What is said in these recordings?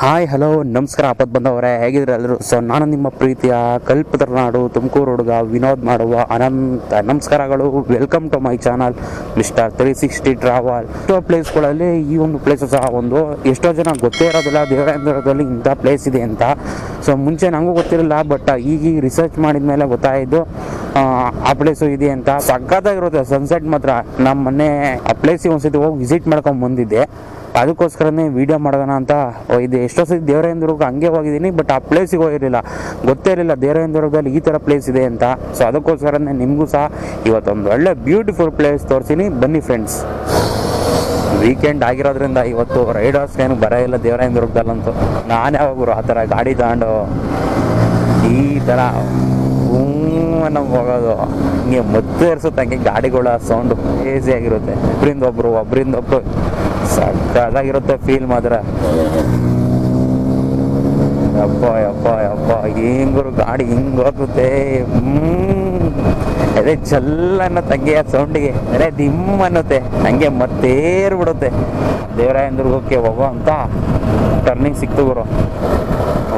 Hi hello ನಮಸ್ಕಾರ ಆಪತ್ ಬಂದವರೇ ಹೇಗಿದ್ರೆ ಎಲ್ಲರೂ? ಸೊ ನಾನು ನಿಮ್ಮ ಪ್ರೀತಿಯ ಕಲ್ಪತರ ನಾಡು ತುಮಕೂರು ಹುಡುಗ ವಿನೋದ್ ಮಾಡುವ ಅನಂತ ನಮಸ್ಕಾರಗಳು. Welcome to my channel mister three sixty travel ಎಷ್ಟೋ ಪ್ಲೇಸ್ಗಳಲ್ಲಿ ಈ ಒಂದು ಪ್ಲೇಸ್ ಸಹ ಒಂದು ಎಷ್ಟೋ ಜನ ಗೊತ್ತೇ ಇರೋದಿಲ್ಲ ದೇವರಾಯಂದ್ರದಲ್ಲಿ ಇಂಥ ಪ್ಲೇಸ್ ಇದೆ ಅಂತ. ಸೊ ಮುಂಚೆ ನನಗೂ ಗೊತ್ತಿರಲಿಲ್ಲ ಬಟ್ ಈಗ ರಿಸರ್ಚ್ ಮಾಡಿದ ಮೇಲೆ ಗೊತ್ತಾಯಿತು. ಆ, ಆ ಪ್ಲೇಸು ಇದೆ ಅಂತ. ಸಕ್ಕತ್ತಾಗಿರುತ್ತೆ ಸನ್ಸೆಟ್ ಮಾತ್ರ. ನಮ್ಮ ಮೊನ್ನೆ ಆ ಪ್ಲೇಸಿಗೆ ಒಂದ್ಸತಿ ಹೋಗಿ ವಿಸಿಟ್ ಮಾಡ್ಕೊಂಡು ಬಂದಿದ್ದೆ. ಅದಕ್ಕೋಸ್ಕರನೇ ವಿಡಿಯೋ ಮಾಡೋಣ ಅಂತ ಇದು ಎಷ್ಟೋ ಸತಿ ದೇವರಾಯನದುರ್ಗ ಹಂಗೆ ಹೋಗಿದ್ದೀನಿ ಬಟ್ ಆ ಪ್ಲೇಸಿಗೆ ಹೋಗಿರಲಿಲ್ಲ. ಗೊತ್ತೇ ಇರಲಿಲ್ಲ ದೇವರಾಯನದುರ್ಗದಲ್ಲಿ ಈ ಥರ ಪ್ಲೇಸ್ ಇದೆ ಅಂತ. ಸೊ ಅದಕ್ಕೋಸ್ಕರನೇ ನಿಮಗೂ ಸಹ ಇವತ್ತೊಂದು ಒಳ್ಳೆ ಬ್ಯೂಟಿಫುಲ್ ಪ್ಲೇಸ್ ತೋರಿಸ್ತೀನಿ. ಬನ್ನಿ ಫ್ರೆಂಡ್ಸ್ ವೀಕೆಂಡ್ ಆಗಿರೋದ್ರಿಂದ ಇವತ್ತು ರೈಡರ್ಸ್ ಏನು ಬರ ಇಲ್ಲ ದೇವರಾಯನದುರ್ಗದಲ್ಲಂತೂ ನಾನು ಯಾವಾಗರು ಆ ಥರ ಗಾಡಿ ತಗೊಂಡು ಈ ಥರ ಹ್ಞೂ ಹೋಗೋದು. ಹಿಂಗೆ ಮತ್ತೆ ಇರಿಸುತ್ತೆ ಹಂಗೆ ಗಾಡಿಗಳ ಸೌಂಡು ಏಸಿ ಆಗಿರುತ್ತೆ. ಒಬ್ರಿಂದ ಒಬ್ರು ಒಬ್ಬರಿಂದ ಒಬ್ರು. ಸಕ್ಕದಾಗಿರುತ್ತೆ ಫೀಲ್ ಮಾತ್ರ. ಅಪ್ಪ ಅಪ್ಪ ಅಪ್ಪ ಹಿಂಗರು ಗಾಡಿ ಹಿಂಗ್ ಹೋಗುತ್ತೆ. ಹ್ಮ್. ಅದೇ ಚಲ್ಲ ಅನ್ನೋ ತಂಗಿಯ ಸೌಂಡಿಗೆ, ಅದೇ ದಿಮ್ ಅನ್ನುತ್ತೆ. ಹಂಗೆ ಮತ್ತೇರ್ ಬಿಡುತ್ತೆ ದೇವರಾಯನದುರ್ಗಕ್ಕೆ ಹೋಗೋ ಅಂತ ಟರ್ನಿಂಗ್ ಸಿಕ್ತು ಗುರು.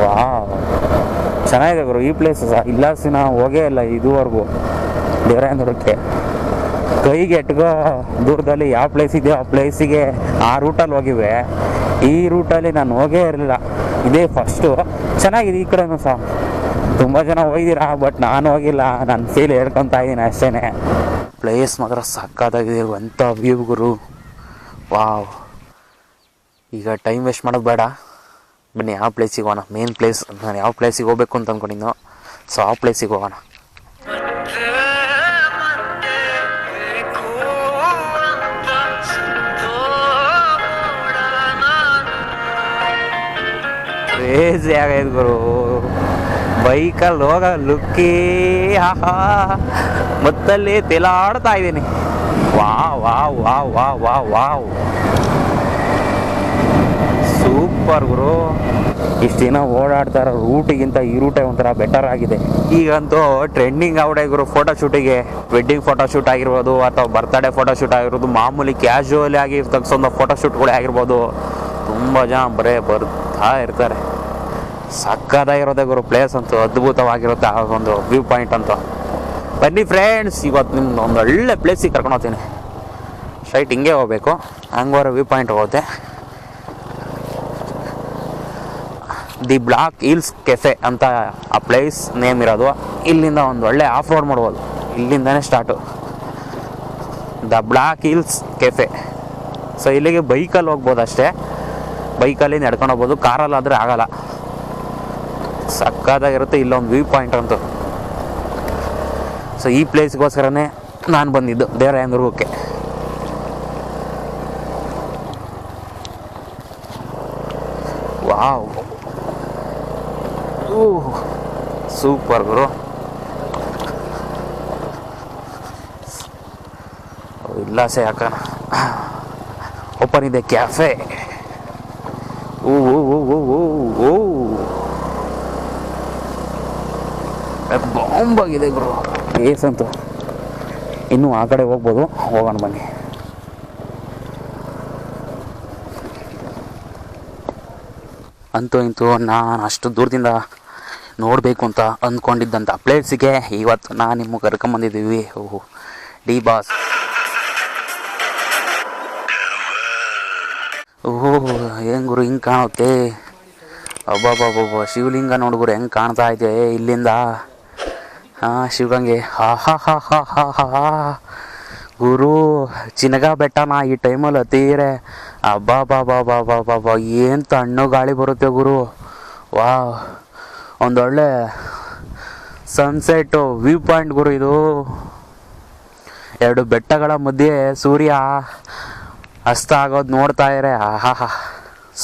ವಾ ಚೆನ್ನಾಗಿದೆ ಗುರು, ಈ ಪ್ಲೇಸ್ ಇಲ್ಲ ಸಿನ ಹೋಗೇ ಇಲ್ಲ ಇದುವರೆಗೂ. ದೇವರಾಯನದುರ್ಗಕ್ಕೆ. ಕೈಗೆ ಎಟ್ಗೋ ದೂರದಲ್ಲಿ ಯಾವ ಪ್ಲೇಸ್ ಇದೆಯೋ ಆ ಪ್ಲೇಸಿಗೆ ಆ ರೂಟಲ್ಲಿ ಹೋಗಿವೆ. ಈ ರೂಟಲ್ಲಿ ನಾನು ಹೋಗೇ ಇರಲಿಲ್ಲ. ಇದೇ ಫಸ್ಟು ಚೆನ್ನಾಗಿದೆ ಈ ಕಡೆನೂ ಸಹ. ತುಂಬ ಜನ ಹೋಗಿದ್ದೀರಾ ಬಟ್ ನಾನು ಹೋಗಿಲ್ಲ. ನಾನು ಫೀಲ್ ಹೇಳ್ಕೊತಾ ಇದ್ದೀನಿ ಅಷ್ಟೇ ಪ್ಲೇಸ್ ಮಾತ್ರ ಸಕ್ಕತ್ತಾಗಿದೆ ಅಂತ ವ್ಯೂ ಗುರು. ವಾವ್. ಈಗ ಟೈಮ್ ವೇಸ್ಟ್ ಮಾಡೋದು ಬೇಡ. ಬನ್ನಿ ಯಾವ ಪ್ಲೇಸಿಗೆ ಹೋಗೋಣ. ಮೇನ್ ಪ್ಲೇಸ್ ನಾನು ಯಾವ ಪ್ಲೇಸಿಗೆ ಹೋಗ್ಬೇಕು ಅಂತ ಅಂದ್ಕೊಂಡಿದ್ದೋ ಸೊ ಆ ಪ್ಲೇಸಿಗೆ ಹೋಗೋಣ. ಆಗೈತೆ ಗುರು. ಬೈಕಲ್ಲಿ ಹೋಗ ಲುಕ್ಕಿ, ಆಹಾ. ಮತ್ತಲ್ಲಿ ತಿಲಾಡ್ತಾ ಇದ್ದೀನಿ. ವಾ ವಾ ವಾ ವಾ ವಾ ವಾ ಸೂಪರ್ ಗುರು. ಇಷ್ಟು ದಿನ ಓಡಾಡ್ತಾರ, ರೂಟಿಗಿಂತ ಈ ರೂಟೇ ಒಂಥರ ಬೆಟರ್ ಆಗಿದೆ. ಈಗಂತೂ ಟ್ರೆಂಡಿಂಗ್ ಅವಡೆ ಗುರು ಫೋಟೋ ಶೂಟಿಗೆ ವೆಡ್ಡಿಂಗ್ ಫೋಟೋ ಶೂಟ್ ಆಗಿರ್ಬೋದು, ಅಥವಾ ಬರ್ತ್ಡೇ ಫೋಟೋ ಶೂಟ್ ಆಗಿರ್ಬೋದು, ಮಾಮೂಲಿ ಕ್ಯಾಶುವಲಿ ಆಗಿ ತೆಗ್ಸೊಂದು ಫೋಟೋ ಶೂಟ್ಗಳೇ ಆಗಿರ್ಬೋದು. ತುಂಬ ಜನ ಬರೇ ಬರ್ತಾ ಇರ್ತಾರೆ. ಸಕ್ಕದಾಗಿರೋದೆ ಗುರು ಪ್ಲೇಸ್ ಅಂತೂ ಅದ್ಭುತವಾಗಿರುತ್ತೆ ಆ ಒಂದು ವ್ಯೂ ಪಾಯಿಂಟ್ ಅಂತ. ಬನ್ನಿ ಫ್ರೆಂಡ್ಸ್ ಇವತ್ತು ನಿಮ್ದು ಒಂದು ಒಳ್ಳೆ ಪ್ಲೇಸಿಗೆ ಕರ್ಕೊಂಡು ಹೋಗ್ತೀನಿ. ಸ್ಟ್ರೈಟ್ ಹಿಂಗೆ ಹೋಗ್ಬೇಕು ಹಂಗೋರ ವ್ಯೂ ಪಾಯಿಂಟ್ ಹೋಗುತ್ತೆ. ದಿ ಬ್ಲಾಕ್ ಹಿಲ್ಸ್ ಕೆಫೆ ಅಂತ ಆ ಪ್ಲೇಸ್ ನೇಮ್ ಇರೋದು. ಇಲ್ಲಿಂದ ಒಂದು ಒಳ್ಳೆ ಆಫ್ ರೋಡ್ ಮಾಡ್ಬೋದು. ಇಲ್ಲಿಂದನೇ start the black hills cafe so ಇಲ್ಲಿಗೆ ಬೈಕಲ್ಲಿ ಹೋಗ್ಬೋದು ಅಷ್ಟೇ ಬೈಕಲ್ಲಿ ನಡ್ಕೊಂಡು ಹೋಗ್ಬೋದು. ಕಾರಲ್ಲಾದರೆ ಆಗಲ್ಲ. ಸಕ್ಕದಾಗಿರುತ್ತೆ ಇಲ್ಲೊಂದು ವ್ಯೂ ಪಾಯಿಂಟ್ ಅಂತೂ. ಸೊ ಈ ಪ್ಲೇಸ್ಗೋಸ್ಕರನೇ ನಾನು ಬಂದಿದ್ದು ದೇವರಾಯನದುರ್ಗಕ್ಕೆ ವಾವ್. ಸೂಪರ್ ಗುರು. ಇಲ್ಲ ಸೇ ಯಾಕನ ಓಪನ್ ಇದೆ ಕ್ಯಾಫೆ ಓ ಓ ಓ ಓ ಓ ಓ ಬಾಂಬ್ ಆಗಿದೆ ಗುರು ಏಸ್ ಇನ್ನು ಆ ಕಡೆ ಹೋಗ್ಬೋದು. ಹೋಗೋಣ ಬನ್ನಿ. ಅಂತೂ ಇಂತೂ ನಾನು ಅಷ್ಟು ದೂರದಿಂದ ನೋಡಬೇಕು ಅಂತ ಅಂದ್ಕೊಂಡಿದ್ದಂಥ ಪ್ಲೇಸಿಗೆ ಇವತ್ತು ನಾನು ನಿಮಗೆ ಕರ್ಕೊಂಬಂದಿದ್ದೀವಿ ಓಹೋ, ಡಿ ಬಾಸ್. ಓಹೋ ಹೆಂಗ್ ಗುರು ಹಿಂಗೆ ಕಾಣುತ್ತೆ? ಅಬ್ಬಬ್ಬಬ್ಬ ಶಿವಲಿಂಗ ನೋಡ್ಗುರು ಹೆಂಗೆ ಕಾಣ್ತಾ ಇದೆ ಇಲ್ಲಿಂದ? ಹಾಂ, ಶಿವಗಂಗೆ. ಹಾ ಹಾ ಹಾ ಹಾ ಹಾ ಹಾ ಗುರು, ಚಿನಗ ಬೆಟ್ಟನ ಈ ಟೈಮಲ್ಲಿ ಹತ್ತೀರೆ ಅಬ್ಬಾ ಬಾ ಬಾ ಬಾ ಬಾ ಬಾ ಬಾ ಏನು ತಣ್ಣು ಗಾಳಿ ಬರುತ್ತೆ ಗುರು. ವಾ ಒಂದೊಳ್ಳೆ ಸನ್ಸೆಟ್ಟು ವ್ಯೂ ಪಾಯಿಂಟ್ ಗುರು ಇದು. ಎರಡು ಬೆಟ್ಟಗಳ ಮಧ್ಯೆ ಸೂರ್ಯ ಅಸ್ತ ಆಗೋದು ನೋಡ್ತಾ ಇರೆ ಆಹಾ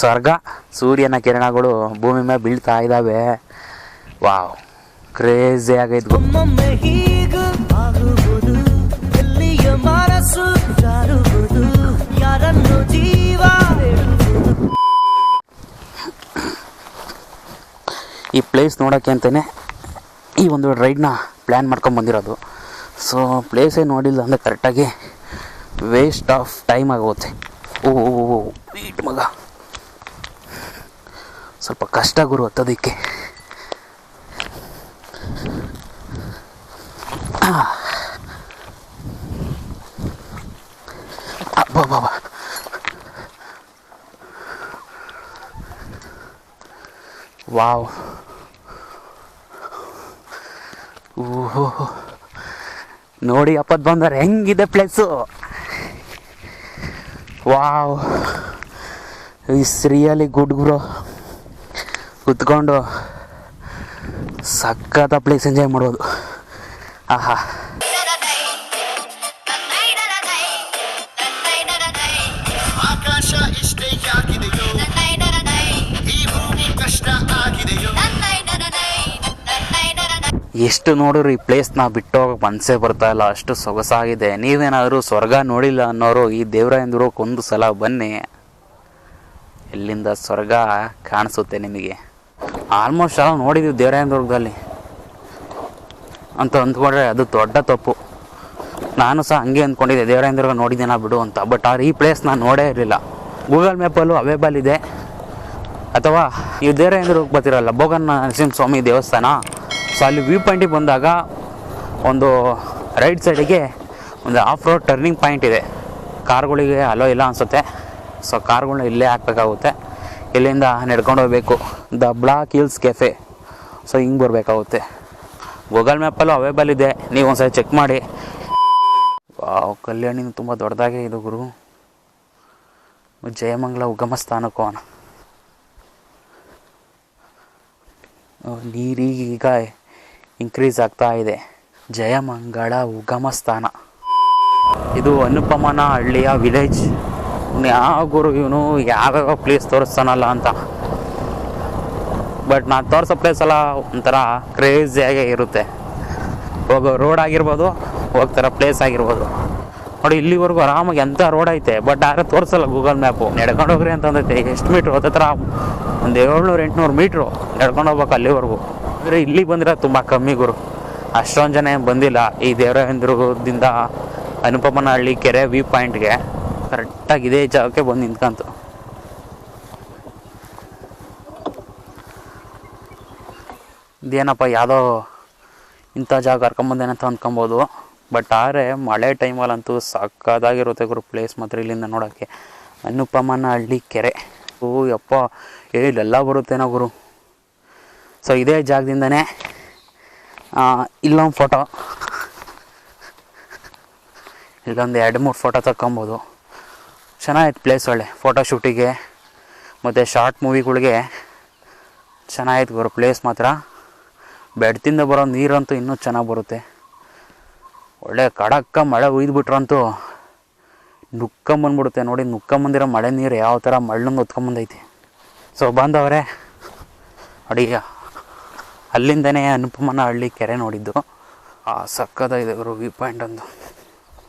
ಸ್ವರ್ಗ, ಸೂರ್ಯನ ಕಿರಣಗಳು ಭೂಮಿ ಮೇಲೆ ಬೀಳ್ತಾ ಇದ್ದಾವೆ ವಾವ್. ಕ್ರೇಜಿ ಆಗೈತೆ ಒಮ್ಮೊಮ್ಮೆ ಹೀಗ ಆಗುವುದು ಎಲ್ಲಿಯ ಮನಸ್ಸು ಜಾರುವುದು ಯಾರನ್ನು ಜೀವ ಈ ಪ್ಲೇಸ್ ನೋಡೋಕ್ಕೆ ಅಂತಲೇ ಈ ಒಂದು ರೈಡ್ನ ಪ್ಲ್ಯಾನ್ ಮಾಡ್ಕೊಂಡು ಬಂದಿರೋದು. ಸೊ ಪ್ಲೇಸೇ ನೋಡಿಲ್ಲ ಅಂದರೆ ಕರೆಕ್ಟಾಗಿ ವೇಸ್ಟ್ ಆಫ್ ಟೈಮ್ ಆಗುತ್ತೆ ಓ ವೀಟ್ ಮಗ. ಸ್ವಲ್ಪ ಕಷ್ಟ ಗುರು ಹತ್ತೋದಕ್ಕೆ. ಅಬ್ಬಬ್ಬಬ್ಬ. ವಾವ್ ಓಹೋ ನೋಡಿ ಅಪ್ಪದ್ ಬಂದವ್ರೆ ಹೆಂಗಿದೆ place wow is really good ಗುರು ಕುತ್ಕೊಂಡು ಸಖತ್ತ ಪ್ಲೇಸ್ ಎಂಜಾಯ್ ಮಾಡ್ಬೋದು ಆಹಾ. ಆಕಾಶ ಇಷ್ಟೇ ಈ ಭೂಮಿ ಕಷ್ಟ ಆಗಿದೆಯೋ? ಎಷ್ಟು ನೋಡಿದ್ರು ಈ ಪ್ಲೇಸ್ನ ಬಿಟ್ಟು ಹೋಗಕ್ಕೆ ಮನಸ್ಸೇ ಬರ್ತಾ ಇಲ್ಲ ಅಷ್ಟು ಸೊಗಸಾಗಿದೆ. ನೀವೇನಾದರೂ ಸ್ವರ್ಗ ನೋಡಿಲ್ಲ ಅನ್ನೋರು ಈ ದೇವರಾಯಂದ್ರಕ್ಕೆ ಒಂದು ಸಲ ಬನ್ನಿ. ಎಲ್ಲಿಂದ ಸ್ವರ್ಗ ಕಾಣಿಸುತ್ತೆ ನಿಮಗೆ? ಆಲ್ಮೋಸ್ಟ್ ಎಲ್ಲ ನೋಡಿದ್ದೀವಿ ದೇವರಾಯನದುರ್ಗದಲ್ಲಿ ಅಂತ ಅಂದ್ಕೊಂಡ್ರೆ ಅದು ದೊಡ್ಡ ತಪ್ಪು. ನಾನು ಸಹ ಹಂಗೆ ಅಂದ್ಕೊಂಡಿದ್ದೆ ದೇವರಾಯಂದ್ರಗ ನೋಡಿದ್ದೀನ ಬಿಡು ಅಂತ. ಬಟ್ ಆದ್ರೆ ಈ ಪ್ಲೇಸ್ ನಾನು ನೋಡೇ ಇರಲಿಲ್ಲ. ಗೂಗಲ್ ಮ್ಯಾಪಲ್ಲೂ ಅವೈಬಲ್ ಇದೆ. ಅಥವಾ ನೀವು ದೇವರಾಯನದುರ್ಗಕ್ಕೆ ಬರ್ತಿರಲ್ಲ ನರಸಿಂಹ ನರಸಿಂಹಸ್ವಾಮಿ ದೇವಸ್ಥಾನ. ಸೊ ಅಲ್ಲಿ ವ್ಯೂ ಪಾಯಿಂಟಿಗೆ ಬಂದಾಗ ಒಂದು ರೈಟ್ ಸೈಡಿಗೆ ಒಂದು ಆಫ್ ರೋಡ್ ಟರ್ನಿಂಗ್ ಪಾಯಿಂಟ್ ಇದೆ. ಕಾರ್ಗಳಿಗೆ ಅಲೋ ಇಲ್ಲ ಅನಿಸುತ್ತೆ. ಸೊ ಕಾರ್ಗಳನ್ನ ಇಲ್ಲೇ ಹಾಕಬೇಕಾಗುತ್ತೆ. ಇಲ್ಲಿಂದ ನಡ್ಕೊಂಡು ಹೋಗಬೇಕು. The black hills cafe so ಹಿಂಗೆ ಬರಬೇಕಾಗುತ್ತೆ. ಗೂಗಲ್ ಮ್ಯಾಪಲ್ಲೂ ಅವೈಬಲ್ ಇದೆ. ನೀವು ಒಂದ್ಸರಿ ಚೆಕ್ ಮಾಡಿ. ವಾವ್, ಕಲ್ಯಾಣಿನ ತುಂಬ ದೊಡ್ಡದಾಗೆ ಇದು ಗುರು. ಜಯಮಂಗಲ ಉಗಮ ಸ್ಥಾನಕ್ಕೂ ಅವನ ನೀರೀಗ ಇನ್ಕ್ರೀಸ್ ಆಗ್ತಾ ಇದೆ. ಜಯಮಂಗಳ ಉಗಮ ಸ್ಥಾನ. ಇದು ಅನುಪಮನ ಹಳ್ಳಿಯ ವಿಲೇಜ್ ಯಾವ ಗುರು, ಇವನು ಯಾವ್ಯಾವ ಪ್ಲೇಸ್ ತೋರಿಸ್ತಾನಲ್ಲ ಅಂತ. ಬಟ್ ನಾನು ತೋರಿಸೋ ಪ್ಲೇಸ್ ಎಲ್ಲ ಒಂಥರ ಕ್ರೇಜಿಯಾಗೆ ಇರುತ್ತೆ. ಹೋಗೋ ರೋಡ್ ಆಗಿರ್ಬೋದು, ಹೋಗ್ತಾರ ಪ್ಲೇಸ್ ಆಗಿರ್ಬೋದು. ನೋಡಿ, ಇಲ್ಲಿವರೆಗೂ ಆರಾಮಾಗಿ ಎಂಥ ರೋಡ್ ಐತೆ ಬಟ್ ಆದರೆ ತೋರಿಸಲ್ಲ ಗೂಗಲ್ ಮ್ಯಾಪು ನಡ್ಕೊಂಡು ಹೋಗ್ರಿ ಅಂತಂದೈತೆ. ಎಷ್ಟು ಮೀಟ್ರ್ ಹತ್ತತ್ರ ಒಂದು ಏಳ್ನೂರು, ಎಂಟುನೂರು ಮೀಟ್ರು ನಡ್ಕೊಂಡು ಹೋಗ್ಬೇಕು ಅಲ್ಲಿವರೆಗೂ. ಅಂದರೆ ಇಲ್ಲಿ ಬಂದರೆ ತುಂಬ ಕಮ್ಮಿ ಗುರು. ಅಷ್ಟೊಂದು ಜನ ಏನು ಬಂದಿಲ್ಲ. ಈ ದೇವರಾಯಂದ್ರದಿಂದ ಅನುಪಮನಹಳ್ಳಿ ಕೆರೆ ವ್ಯೂ ಪಾಯಿಂಟ್ಗೆ ಕರೆಕ್ಟಾಗಿ ಇದೇ ಜಾಗಕ್ಕೆ ಬಂದು ನಿಂತ್ಕಂತು. ಇದೇನಪ್ಪ, ಯಾವುದೋ ಇಂಥ ಜಾಗ ಕರ್ಕೊಂಬಂದೇನೆ ಅಂತ ಅಂದ್ಕೊಬೋದು ಬಟ್ ಆದರೆ ಮಳೆ ಟೈಮಲ್ಲಂತೂ ಸಕ್ಕದಾಗಿರುತ್ತೆ ಗುರು ಪ್ಲೇಸ್ ಮಾತ್ರ ಇಲ್ಲಿಂದ ನೋಡೋಕ್ಕೆ ಅನುಪಮನ ಹಳ್ಳಿ ಕೆರೆ. ಓ, ಯಪ್ಪ. ಏ, ಇಲ್ಲೆಲ್ಲ ಬರುತ್ತೇನೋ ಗುರು. ಸೊ ಇದೇ ಜಾಗದಿಂದನೇ ಇಲ್ಲೊಂದು ಫೋಟೋ ಇಲ್ಲೊಂದು ಎರಡು ಮೂರು ಫೋಟೋ ತಗೊಬೋದು ಚೆನ್ನಾಗಿತ್ತು ಪ್ಲೇಸ್ ಒಳ್ಳೆ. ಫೋಟೋ ಶೂಟಿಗೆ ಮತ್ತು ಶಾರ್ಟ್ ಮೂವಿಗಳಿಗೆ ಚೆನ್ನಾಗಿತ್ತು ಗುರು ಪ್ಲೇಸ್ ಮಾತ್ರ. ಬೆಡ್ತಿಂದ ಬರೋ ನೀರಂತೂ ಇನ್ನೂ ಚೆನ್ನಾಗಿ ಬರುತ್ತೆ. ಒಳ್ಳೆ ಕಡಕ್ಕ ಮಳೆ ಉಯ್ದುಬಿಟ್ರಂತೂ ನುಕ್ಕಂಬಂದ್ಬಿಡುತ್ತೆ ನೋಡಿ ನುಕ್ಕಂಬಂದಿರೋ ಮಳೆ ನೀರು ಯಾವ ಥರ ಮಳ್ಳಂಗೆ ಹೊತ್ಕೊಂಬಂದೈತಿ ಸೊ ಬಂದವರೇ ಅಡಿಗ ಅಲ್ಲಿಂದನೇ ಅನುಪಮನ ಹಳ್ಳಿ ಕೆರೆ ನೋಡಿದ್ದು. ಆ ಸಕ್ಕತ್ತಾಗಿದೆ ಗುರು ವ್ಯೂ ಪಾಯಿಂಟ್ ಒಂದು.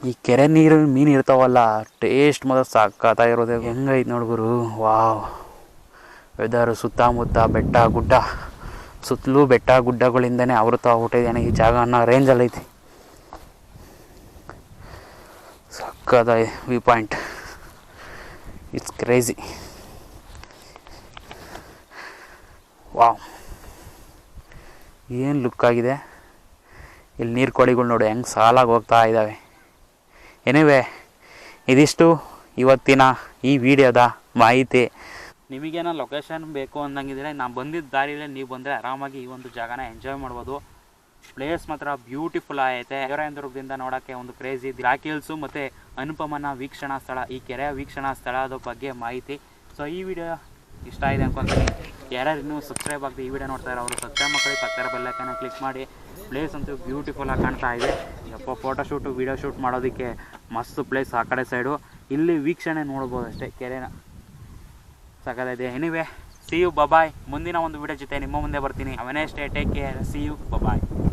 ಈ ಕೆರೆ ನೀರು, ಮೀನು ಇರ್ತಾವಲ್ಲ ಟೇಸ್ಟ್ ಮಾತ್ರ ಸಕ್ಕತ್ತಾಗಿರೋದೆ ಹೆಂಗೈತೆ ನೋಡಿಗುರು ವಾವ್. ವೆದರು ಸುತ್ತಮುತ್ತ ಬೆಟ್ಟ ಗುಡ್ಡ. ಸುತ್ತಲೂ ಬೆಟ್ಟ ಗುಡ್ಡಗಳಿಂದನೇ ಆವೃತ ಹುಟ್ಟಿದ್ದೇನೆ. ಈ ಜಾಗ ಅನ್ನೋ ಐತಿ. ಸಕ್ಕದ view point it's crazy wow ಏನು ಲುಕ್ ಆಗಿದೆ? ಇಲ್ಲಿ ನೀರು ಕೊಳಿಗಳು ನೋಡಿ ಹೆಂಗೆ ಸಾಲಾಗಿ ಹೋಗ್ತಾ ಇದ್ದಾವೆ ಎನಿವೆ ಇದಿಷ್ಟು ಇವತ್ತಿನ ಈ ವಿಡಿಯೋದ ಮಾಹಿತಿ. ನಿಮಗೇನೋ ಲೊಕೇಶನ್ ಬೇಕು ಅಂದಂಗಿದ್ರೆ ನಾನು ಬಂದಿದ್ದ ದಾರಿಲೇ ನೀವು ಬಂದರೆ ಆರಾಮಾಗಿ ಈ ಒಂದು ಜಾಗನ ಎಂಜಾಯ್ ಮಾಡ್ಬೋದು. ಪ್ಲೇಸ್ ಮಾತ್ರ ಬ್ಯೂಟಿಫುಲ್ ಆಗೈತೆ. ದೇವರಾಯನದುರ್ಗದಿಂದ ನೋಡೋಕ್ಕೆ ಒಂದು ಕ್ರೇಜಿ ಬ್ಲಾಕ್ ಹಿಲ್ಸು ಮತ್ತು ಅನುಪಮನ ವೀಕ್ಷಣಾ ಸ್ಥಳ. ಈ ಕೆರೆಯ ವೀಕ್ಷಣಾ ಸ್ಥಳದ ಬಗ್ಗೆ ಮಾಹಿತಿ. ಸೊ ಈ ವಿಡಿಯೋ ಇಷ್ಟ ಆಗಿದೆ ಅನ್ಕೊಂತೀನಿ. ಯಾರ್ಯಾರು ಇನ್ನೂ ಸಬ್ಸ್ಕ್ರೈಬ್ ಆಗಿ ಈ ವಿಡಿಯೋ ನೋಡ್ತಾರೆ ಅವರು ಸಬ್ಸ್ಕ್ರೈಬ್ ಮಾಡ್ಕೊಳ್ಳಿ. ಪಕ್ಕದ ಬೆಲ್ಲೈಕನ್ನ ಕ್ಲಿಕ್ ಮಾಡಿ. ಪ್ಲೇಸ್ ಅಂತೂ ಬ್ಯೂಟಿಫುಲ್ ಆಗಿ ಕಾಣ್ತಾ ಇದೆ. ಯಪ್ಪ ಫೋಟೋ ಶೂಟು ವಿಡಿಯೋ ಶೂಟ್ ಮಾಡೋದಕ್ಕೆ ಮಸ್ತ್ ಪ್ಲೇಸ್ ಆ ಕಡೆ ಸೈಡು ಇಲ್ಲಿ ವೀಕ್ಷಣೆ ನೋಡ್ಬೋದು ಅಷ್ಟೇ ಕೆರೆನ ಸಕಲಿದೆ. Anyway see you bye bye ಮುಂದಿನ ಒಂದು ವಿಡಿಯೋ ಜೊತೆ ನಿಮ್ಮ ಮುಂದೆ ಬರ್ತೀನಿ. ಅವನೇ stay take care see you bye bye